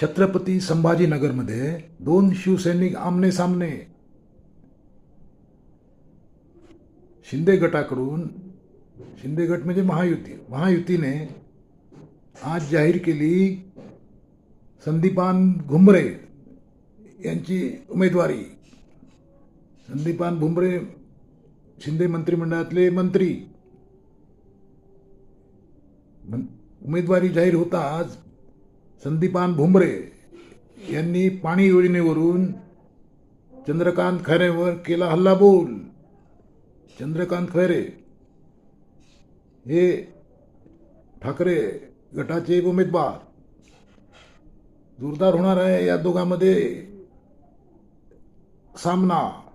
छत्रपती संभाजीनगरमध्ये दोन शिवसैनिक आमने सामने. शिंदे गटाकडून शिंदे गट म्हणजे महायुती. महायुतीने आज जाहीर केली संदीपान घुमरे यांची उमेदवारी. संदीपान भुमरे शिंदे मंत्रिमंडळातले मंत्री. उमेदवारी जाहीर होताच संदीपान भुमरे यांनी पाणी योजनेवरून चंद्रकांत खैरेवर केला हल्ला बोल चंद्रकांत खैरे हे ठाकरे गटाचे उमेदवार. जोरदार होणार आहे या दोघांमध्ये सामना.